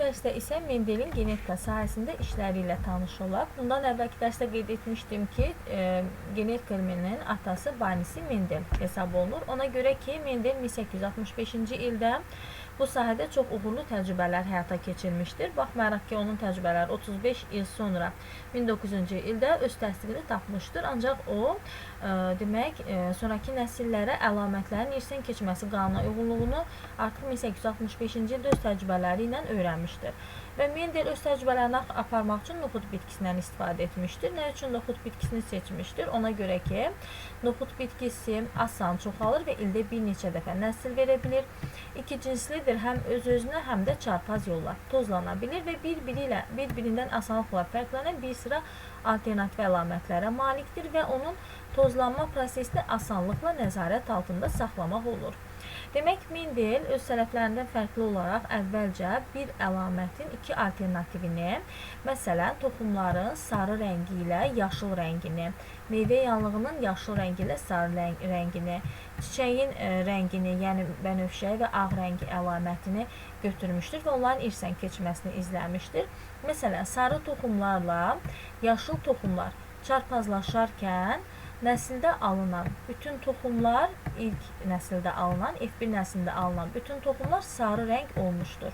dərsdə isə Mendelin genetika sahəsində işləri ilə tanış olaq. Bundan əvvəlki dərsdə qeyd etmişdim ki, e, genetika elminin atası Banisi Mendel hesab olunur. Ona görə ki, Mendel 1865-ci ildə bu sahədə çox uğurlu təcrübələr həyata keçirmişdir. Baxmayaraq ki, onun təcrübələri 35 il sonra 1900-cü ildə öz təsdiqini tapmışdır. Ancaq o, e, demək, e, sonrakı nəsillərə əlamətlərin irsən keçməsi qanuna uyğunluğunu artıq 1865-ci ildə öz təcrübələri ilə öyrənmişdir. Və Mendel öz təcrübələrini aparmaq üçün noxud bitkisindən istifadə etmişdir. Nə üçün noxud bitkisini seçmişdir? Ona görə ki, noxud bitkisi asan çoxalır və ildə bir neçə dəfə nəsil verə bilir. İki cinslidir, həm öz-özünə, həm də çarpaz yolla tozlana bilir və bir-biri ilə bir-birindən asanlıqla fərqlənən bir sıra alternativ əlamətlərə malikdir və onun tozlanma prosesini asanlıqla nəzarət altında saxlamaq olur. Demək, Mendel öz sələflərindən fərqli olaraq əvvəlcə bir əlamətin iki alternativini, məsələn, toxumların sarı rəngi ilə yaşıl rəngini, meyvə yanlığının yaşıl rəngi sarı rəng- rəngini, çiçəyin e, rəngini, yəni bənövşəyi və ağ rəngi əlamətini götürmüşdür və onların irsən keçməsini izləmişdir. Məsələn, sarı toxumlarla yaşıl toxumlar çarpazlaşarkən nəsildə alınan bütün toxumlar ilk nəsildə alınan, F1 nəslində alınan bütün toxumlar sarı rəng olmuşdur.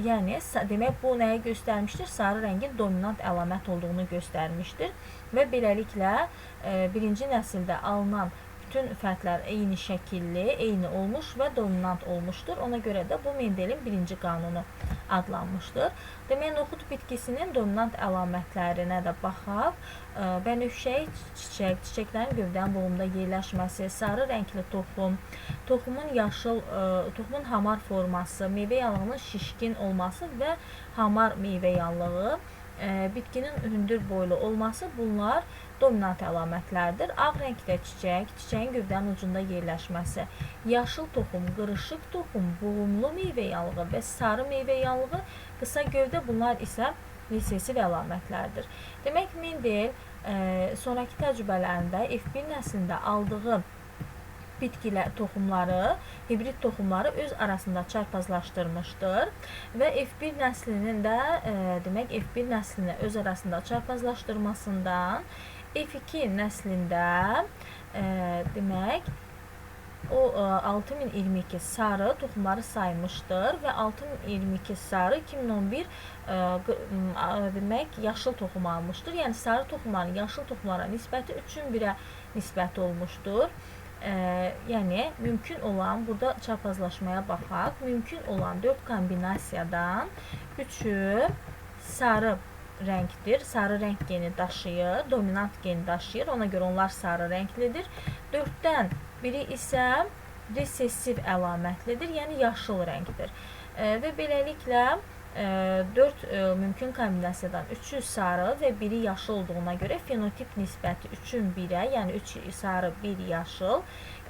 Yəni demək bu nəyi göstərmişdir? Sarı rəngin dominant əlamət olduğunu göstərmişdir və beləliklə e, birinci nəsildə alınan bütün fərqlər eyni şəkilli, eyni olmuş və dominant olmuşdur. Ona görə də bu Mendelin birinci qanunu adlanmışdır. Demək, noxud bitkisinin dominant əlamətlərinə də baxaq. E, Bənövşəyi çiçək, çiçəklərin gövdən boğumda yerləşməsi, sarı rəngli toxum, toxumun yaşıl, e, toxumun hamar forması, meyvə yanlığının şişkin olması və hamar meyvə yanlığı, e, bitkinin hündür boylu olması bunlar dominant əlamətlərdir. Ağ rəngdə çiçək, çiçəyin gövdənin ucunda yerləşməsi, yaşıl toxum, qırışıq toxum, buğumlu meyvə yanlığı və sarı meyvə yanlığı, qısa gövdə bunlar isə resessiv əlamətlərdir. Demək, Mendel e, sonrakı təcrübələrində F1 nəslində aldığı bitkilər toxumları, hibrid toxumları öz arasında çarpazlaşdırmışdır və F1 nəslinin də e, demək F1 nəslini öz arasında çarpazlaşdırmasından F2 nəslində e, demək o e, 6022 sarı toxumları saymışdır və 6022 sarı 2011 e, demək yaşıl toxum almışdır. Yəni sarı toxumların yaşıl toxumlara nisbəti 3-ün 1-ə nisbəti olmuşdur. E, yəni mümkün olan burada çarpazlaşmaya baxaq. Mümkün olan 4 kombinasiyadan 3-ü sarı rəngdir. Sarı rəng geni daşıyır, dominant geni daşıyır. Ona görə onlar sarı rənglidir. 4-dən biri isə resessiv əlamətlidir, yəni yaşıl rəngdir. E, və beləliklə 4 mümkün kombinasiyadan 3-ü sarı və biri yaşıl olduğuna görə fenotip nisbəti 3-ün 1-ə, yəni 3 sarı, 1 yaşıl.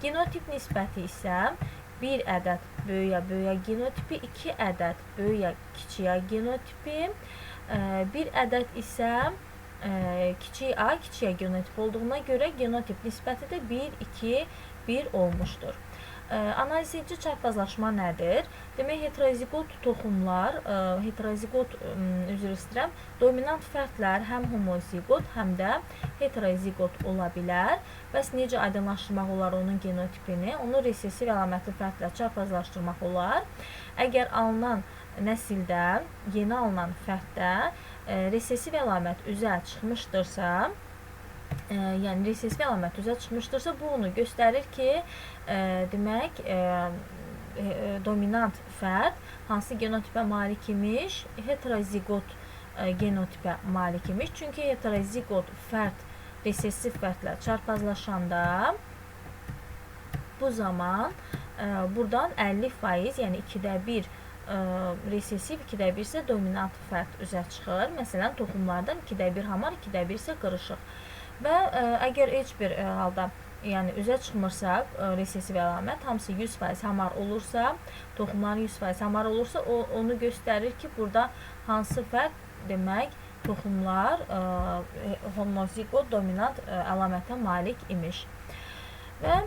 Genotip nisbəti isə 1 ədəd böyüyə böyüyə genotipi, 2 ədəd böyüyə kiçiyə genotipi, 1 ədəd isə e, kiçik A kiçiyə genotip olduğuna görə genotip nisbəti də 1, 2, 1 olmuşdur. E, Analiz edici çarpazlaşma nədir? Demək, heterozigot toxumlar, e, heterozigot üzr istəyirəm, dominant fərdlər həm homozigot, həm də heterozigot ola bilər. Bəs necə aydınlaşdırmaq olar onun genotipini? Onu resessiv əlamətli fərdlə çarpazlaşdırmaq olar. Əgər alınan nəsildə, yeni alınan fərddə e, resessiv əlamət üzə çıxmışdırsa, e, yəni resessiv əlamət üzə çıxmışdırsa, bu onu göstərir ki, e, demək, e, dominant fərd hansı genotipə malik imiş? Heterozigot e, genotipə malik imiş. Çünki heterozigot fərd resessiv fərdlə çarpazlaşanda bu zaman e, buradan 50%, yəni 2də 1 resessiv, 2də 1 isə dominant fərd üzə çıxır. Məsələn, toxumlardan 2də 1 hamar, 2də 1 isə qırışıq. Və ə, əgər heç bir ə, halda yəni üzə çıxmırsaq, ə, resessiv əlamət hamısı 100% hamar olursa, toxumların 100% hamar olursa, o onu göstərir ki, burada hansı fərq demək toxumlar homozigot dominant ə, əlamətə malik imiş. Və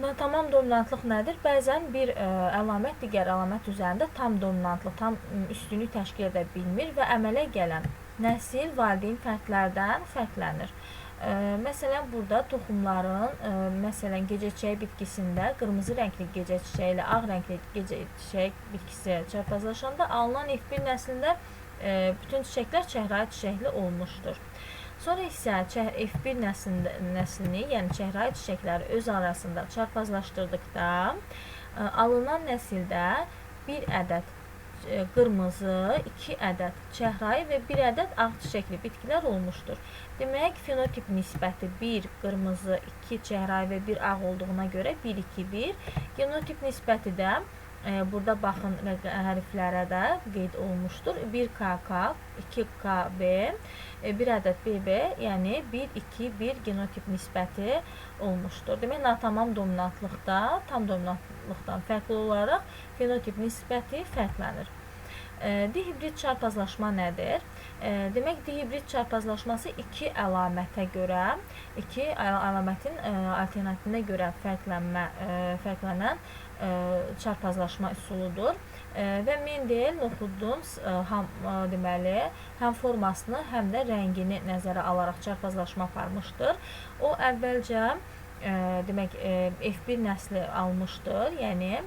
Natamam dominantlıq nədir? Bəzən bir ə, əlamət digər əlamət üzərində tam dominantlıq, tam ım, üstünlük təşkil edə bilmir və əmələ gələn nəsil valideyn fərdlərdən fərqlənir. Ə, məsələn, burada toxumların, ə, məsələn, gecə çiçəyi bitkisində qırmızı rəngli gecə çiçəyi ilə ağ rəngli gecə çiçək bitkisi çarpazlaşanda alınan F1 nəslində ə, bütün çiçəklər çəhrayı çiçəkli olmuşdur. Sonra isə çə- F1 nəslində, nəslini, yəni çəhrayı çiçəkləri öz arasında çarpazlaşdırdıqda ə, alınan nəsildə bir ədəd ə, qırmızı, 2 ədəd çəhrayı və 1 ədəd ağ çiçəkli bitkilər olmuşdur. Demək, fenotip nisbəti 1 qırmızı, 2 çəhrayı və 1 ağ olduğuna görə 1 2 1. Genotip nisbəti də e, burada baxın hərflərə də qeyd olmuşdur. 1 KK, 2 KB, e, bir ədəd BB, yəni 1 2 1 genotip nisbəti olmuşdur. Demək, natamam dominantlıqda tam dominantlıqdan fərqli olaraq fenotip nisbəti fərqlənir. Dihibrid çarpazlaşma nədir? Demək, dihibrid çarpazlaşması iki əlamətə görə, iki əla- əlamətin alternativinə görə fərqlənmə, fərqlənən çarpazlaşma üsuludur. Və Mendel noxudun e, deməli, həm formasını, həm də rəngini nəzərə alaraq çarpazlaşma aparmışdır. O əvvəlcə demək e, F1 nəsli almışdır. Yəni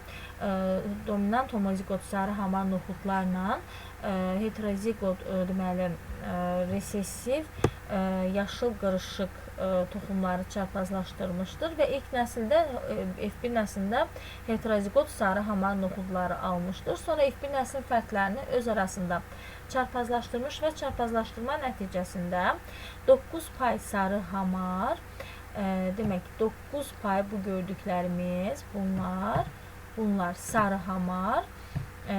dominant homozigot sarı hamar noxudlarla heterozigot deməli resessiv yaşıl qırışıq toxumları çarpazlaşdırmışdır və ilk nəsildə e, F1 nəslində heterozigot sarı hamar noxudları almışdır. Sonra F1 nəslin fərqlərini öz arasında çarpazlaşdırmış və çarpazlaşdırma nəticəsində 9 pay sarı hamar e, demək 9 pay bu gördüklərimiz bunlar bunlar sarı hamar e,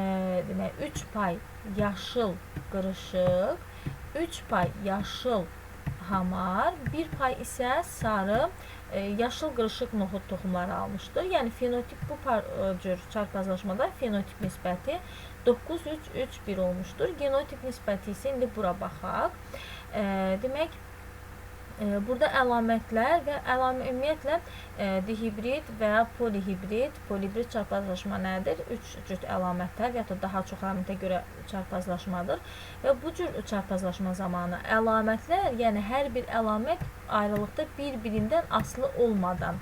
demək 3 pay yaşıl qırışıq 3 pay yaşıl hamar, 1 pay isə sarı e, yaşıl qırışıq noxud toxumları almışdır. Yəni fenotip bu par, e, cür çarpazlaşmada fenotip nisbəti 9 3 3 1 olmuşdur. Genotip nisbəti isə indi bura baxaq. E, demək e, burada əlamətlər və əlamə ümumiyyətlə e, dihibrid və polihibrid, polihibrid çarpazlaşma nədir? 3 cüt əlamətlər və ya da daha çox əlamətə görə çarpazlaşmadır. Və bu cür çarpazlaşma zamanı əlamətlər, yəni hər bir əlamət ayrılıqda bir-birindən asılı olmadan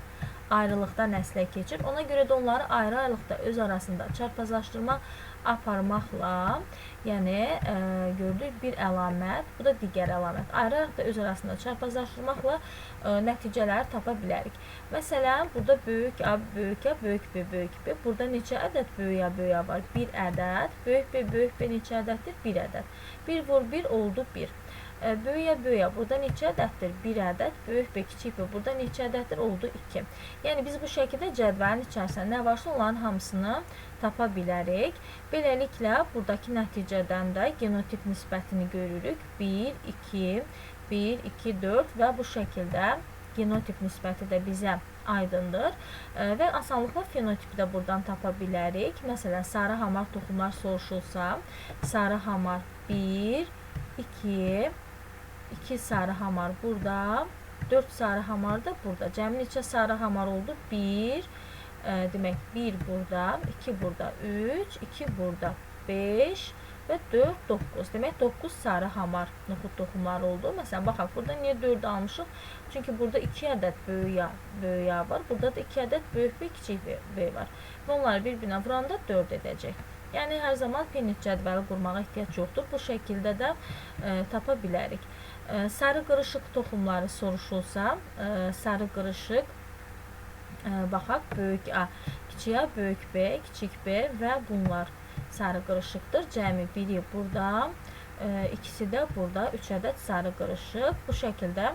ayrılıqda nəslə keçir. Ona görə də onları ayrı-ayrılıqda öz arasında çarpazlaşdırma aparmaqla, yəni e, gördük bir əlamət, bu da digər əlamət. Ayrı-ayrılıqda öz arasında çarpazlaşdırmaqla e, nəticələri tapa bilərik. Məsələn, burada böyük A, böyük A, böyük B, böyük B. Burada neçə ədəd böyük A, böyük A var? 1 ədəd. Böyük B, böyük B neçə ədəddir? 1 ədəd. 1 vur 1 oldu 1. E, Böyüyə böyüyə burada neçə ədəddir? 1 ədəd. Böyük B, kiçik B burada neçə ədəddir? Oldu 2. Yəni biz bu şəkildə cədvəlin içərisində nə varsa onların hamısını tapa bilərik. Beləliklə buradakı nəticədən də genotip nisbətini görürük. 1 2 1 2 4 və bu şəkildə genotip nisbəti də bizə aydındır E, və asanlıqla fenotipi də buradan tapa bilərik. Məsələn, sarı hamar toxumlar soruşulsa, sarı hamar 1 2 2 sarı hamar burada, 4 sarı hamar da burada. Cəmi neçə sarı hamar oldu? 1 e, demək 1 burada, 2 burada, 3, 2 burada, 5 və 4, 9. Demək 9 sarı hamar noxud toxumları oldu. Məsələn, baxaq, burada niyə 4 almışıq? Çünki burada 2 ədəd böyük yağ, böyük yağ var. Burada da 2 ədəd böyük və kiçik B var. Və onları bir-birinə vuranda 4 edəcək. Yəni hər zaman Punnett cədvəli qurmağa ehtiyac yoxdur. Bu şəkildə də e, tapa bilərik. E, sarı qırışıq toxumları soruşulsa, e, sarı qırışıq e, baxaq böyük A, kiçik A, böyük B, kiçik B və bunlar sarı qırışıqdır. Cəmi biri burada, e, ikisi də burada 3 ədəd sarı qırışıq. Bu şəkildə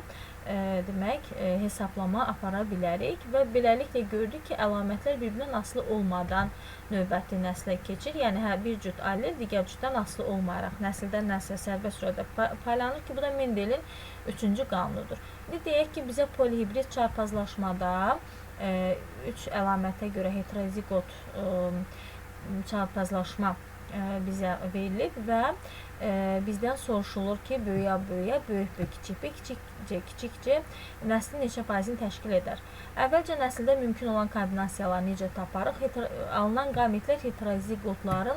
e, demək e, hesablama apara bilərik və beləliklə gördük ki, əlamətlər bir-birindən olmadan növbəti nəslə keçir. Yəni hər bir cüt allel digər cütdən asılı olmayaraq nəsildən nəslə sərbəst surətdə pa- paylanır ki, bu da Mendelin 3-cü qanunudur. İndi deyək ki, bizə polihibrid çarpazlaşmada 3 əlamətə görə heterozigot e, çarpazlaşma e, bizə verilib və e, bizdən soruşulur ki, böyüyə-böyüyə, böyük-böyük, kiçik-böyük, kiçikcə, kiçikcə nəslin neçə faizini təşkil edər? Əvvəlcə nəsildə mümkün olan kombinasiyaları necə taparıq? Heter alınan qametlər heterozigotların